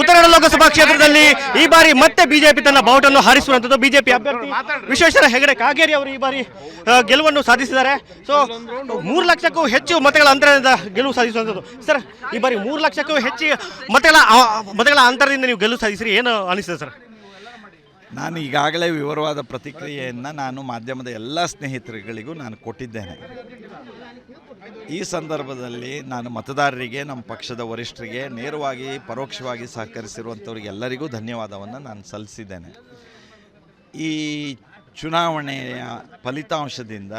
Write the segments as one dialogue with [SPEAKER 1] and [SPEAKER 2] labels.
[SPEAKER 1] ಉತ್ತರ ಕನ್ನಡ ಲೋಕಸಭಾ ಕ್ಷೇತ್ರದಲ್ಲಿ ಈ ಬಾರಿ ಮತ್ತೆ ಬಿಜೆಪಿ ತನ್ನ ಬಾವುಟನ್ನು ಹಾರಿಸುವಂತದ್ದು ಬಿಜೆಪಿ ಅಭ್ಯರ್ಥಿ ವಿಶ್ವೇಶ್ವರ ಹೆಗಡೆ ಕಾಗೇರಿ ಅವರು ಈ ಬಾರಿ ಗೆಲುವನ್ನು ಸಾಧಿಸಿದ್ದಾರೆ. ಸೊ ಮೂರು ಲಕ್ಷಕ್ಕೂ ಹೆಚ್ಚು ಮತಗಳ ಅಂತರದಿಂದ ಗೆಲುವು ಸಾಧಿಸುವಂಥದ್ದು. ಸರ್ ಈ ಬಾರಿ ಮೂರು ಲಕ್ಷಕ್ಕೂ ಹೆಚ್ಚು ಮತಗಳ ಮತಗಳ ಅಂತರದಿಂದ ನೀವು ಗೆಲುವು ಸಾಧಿಸಿರಿ. ಏನು ಅನಿಸ್ತದೆ ಸರ್
[SPEAKER 2] ನಾನು ಈಗಾಗಲೇ ವಿವರವಾದ ಪ್ರತಿಕ್ರಿಯೆಯನ್ನು ನಾನು ಮಾಧ್ಯಮದ ಎಲ್ಲ ಸ್ನೇಹಿತರುಗಳಿಗೂ ನಾನು ಕೊಟ್ಟಿದ್ದೇನೆ. ಈ ಸಂದರ್ಭದಲ್ಲಿ ನಾನು ಮತದಾರರಿಗೆ, ನಮ್ಮ ಪಕ್ಷದ ವರಿಷ್ಠರಿಗೆ ನೇರವಾಗಿ, ಪರೋಕ್ಷವಾಗಿ ಸಹಕರಿಸಿರುವಂಥವ್ರಿಗೆ ಎಲ್ಲರಿಗೂ ಧನ್ಯವಾದವನ್ನು ನಾನು ಸಲ್ಲಿಸಿದ್ದೇನೆ. ಈ ಚುನಾವಣೆಯ ಫಲಿತಾಂಶದಿಂದ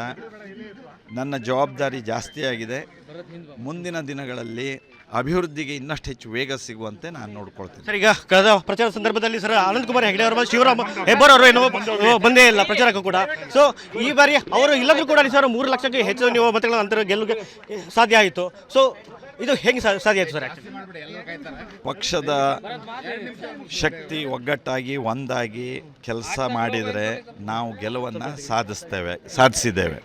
[SPEAKER 2] ನನ್ನ ಜವಾಬ್ದಾರಿ ಜಾಸ್ತಿಯಾಗಿದೆ ಮುಂದಿನ ದಿನಗಳಲ್ಲಿ ಅಭಿವೃದ್ಧಿಗೆ ಇನ್ನಷ್ಟು ಹೆಚ್ಚು ವೇಗ ಸಿಗುವಂತೆ ನಾನು ನೋಡ್ಕೊಳ್ತೇನೆ.
[SPEAKER 1] ಸರ್ ಈಗ ಕಳೆದ ಪ್ರಚಾರ ಸಂದರ್ಭದಲ್ಲಿ ಸರ್ ಅನಂತ್ ಕುಮಾರ್ ಹೆಗಡೆ ಅವರು ಶಿವರಾಮ್ ಹೆಬ್ಬಾರ್ ಅವರು ಏನೋ ಬಂದೇ ಇಲ್ಲ ಪ್ರಚಾರಕ್ಕೂ ಕೂಡ. ಸೊ ಈ ಬಾರಿ ಅವರು ಇಲ್ಲದ್ರೂ ಕೂಡ ಸರ್ ಮೂರು ಲಕ್ಷಕ್ಕೆ ಹೆಚ್ಚು ನೀವು ಮತಗಳ ಅಂತರ ಗೆಲ್ಲುಗೆ ಸಾಧ್ಯ ಆಯಿತು. ಸೊ ಇದು ಹೆಂಗೆ ಸಾಧ್ಯ ಆಯಿತು ಸರ್
[SPEAKER 2] ಪಕ್ಷದ ಶಕ್ತಿ ಒಗ್ಗಟ್ಟಾಗಿ ಒಂದಾಗಿ ಕೆಲಸ ಮಾಡಿದರೆ ನಾವು ಗೆಲುವನ್ನು ಸಾಧಿಸ್ತೇವೆ ಸಾಧಿಸಿದ್ದೇವೆ.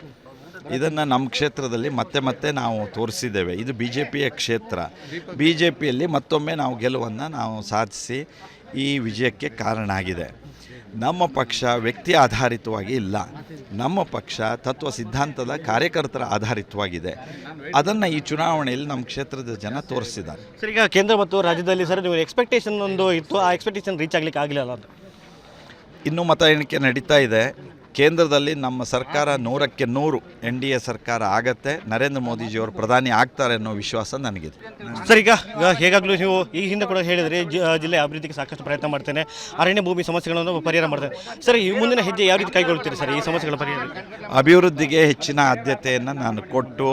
[SPEAKER 2] ಇದನ್ನು ನಮ್ಮ ಕ್ಷೇತ್ರದಲ್ಲಿ ಮತ್ತೆ ಮತ್ತೆ ನಾವು ತೋರಿಸಿದ್ದೇವೆ. ಇದು ಬಿ ಜೆ ಪಿಯ ಕ್ಷೇತ್ರ. ಬಿ ಜೆ ಪಿಯಲ್ಲಿ ಮತ್ತೊಮ್ಮೆ ನಾವು ಗೆಲುವನ್ನು ನಾವು ಸಾಧಿಸಿ ಈ ವಿಜಯಕ್ಕೆ ಕಾರಣ ಆಗಿದೆ. ನಮ್ಮ ಪಕ್ಷ ವ್ಯಕ್ತಿ ಆಧಾರಿತವಾಗಿ ಇಲ್ಲ. ನಮ್ಮ ಪಕ್ಷ ತತ್ವ ಸಿದ್ಧಾಂತದ ಕಾರ್ಯಕರ್ತರ ಆಧಾರಿತವಾಗಿದೆ. ಅದನ್ನು ಈ ಚುನಾವಣೆಯಲ್ಲಿ ನಮ್ಮ ಕ್ಷೇತ್ರದ ಜನ ತೋರಿಸಿದ್ದಾರೆ.
[SPEAKER 1] ಸರ್ ಈಗ ಕೇಂದ್ರ ಮತ್ತು ರಾಜ್ಯದಲ್ಲಿ ಸರ್ ನೀವು ಎಕ್ಸ್ಪೆಕ್ಟೇಷನ್ ಒಂದು ಇತ್ತು. ಆ ಎಕ್ಸ್ಪೆಕ್ಟೇಷನ್ ರೀಚ್ ಆಗಲಿಕ್ಕೆ ಆಗಲಿಲ್ಲ ಅಂತ.
[SPEAKER 2] ಇನ್ನೂ ಮತ ಎಣಿಕೆ ನಡೀತಾ ಇದೆ. ಕೇಂದ್ರದಲ್ಲಿ ನಮ್ಮ ಸರ್ಕಾರ ನೂರಕ್ಕೆ ನೂರು ಎನ್ ಡಿ ಎ ಸರ್ಕಾರ ಆಗತ್ತೆ. ನರೇಂದ್ರ ಮೋದಿಜಿಯವರು ಪ್ರಧಾನಿ ಆಗ್ತಾರೆ ಅನ್ನೋ ವಿಶ್ವಾಸ ನನಗಿದೆ.
[SPEAKER 1] ಸರ್ ಈಗ ಈಗ ಹೇಗಾಗಲೂ ನೀವು ಈ ಹಿಂದೆ ಕೂಡ ಹೇಳಿದರೆ ಜಿಲ್ಲೆ ಅಭಿವೃದ್ಧಿಗೆ ಸಾಕಷ್ಟು ಪ್ರಯತ್ನ ಮಾಡ್ತೇನೆ. ಅರಣ್ಯ ಭೂಮಿ ಸಮಸ್ಯೆಗಳನ್ನು ಪರಿಹಾರ ಮಾಡ್ತೇನೆ. ಸರ್ ಈ ಮುಂದಿನ ಹೆಜ್ಜೆ ಯಾವ ರೀತಿ ಕೈಗೊಳ್ಳುತ್ತೀರಿ ಸರ್ ಈ ಸಮಸ್ಯೆಗಳ ಪರಿಹಾರ?
[SPEAKER 2] ಅಭಿವೃದ್ಧಿಗೆ ಹೆಚ್ಚಿನ ಆದ್ಯತೆಯನ್ನು ನಾನು ಕೊಟ್ಟು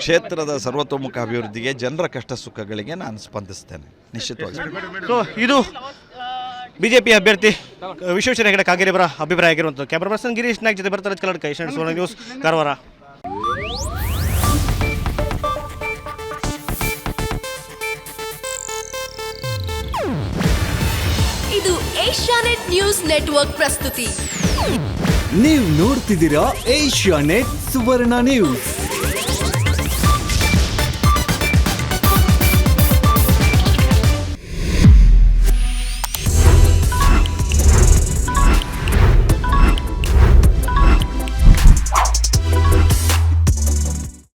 [SPEAKER 2] ಕ್ಷೇತ್ರದ ಸರ್ವತೋಮುಖ ಅಭಿವೃದ್ಧಿಗೆ ಜನರ ಕಷ್ಟ ಸುಖಗಳಿಗೆ ನಾನು ಸ್ಪಂದಿಸ್ತೇನೆ. ನಿಶ್ಚಿತವಾಗಿ.
[SPEAKER 1] ಸೊ ಇದು ಬಿಜೆಪಿ ಅಭ್ಯರ್ಥಿ ವಿಶ್ವೇಶ್ವರ ಹೆಗಡೆ ಕಾಗೇರಿ ಅವರ ಅಭಿಪ್ರಾಯ ಆಗಿರುವಂಥದ್ದು. ಕ್ಯಾಮರಾ ಪರ್ಸನ್ ಗಿರೀಶ್ ನಾಯ್ಕ್ ಜೊತೆ ಬರ್ತಾರೆ ಕನ್ನಡ ಕೈ ಸುವರ್ಣ ನ್ಯೂಸ್ ಕಾರವಾರ.
[SPEAKER 3] ಇದು ಏಷ್ಯಾನೆಟ್ ನ್ಯೂಸ್ ನೆಟ್ವರ್ಕ್ ಪ್ರಸ್ತುತಿ.
[SPEAKER 4] ನೀವು ನೋಡ್ತಿದ್ದೀರಾ ಏಷ್ಯಾ ನೆಟ್ ಸುವರ್ಣ ನ್ಯೂಸ್.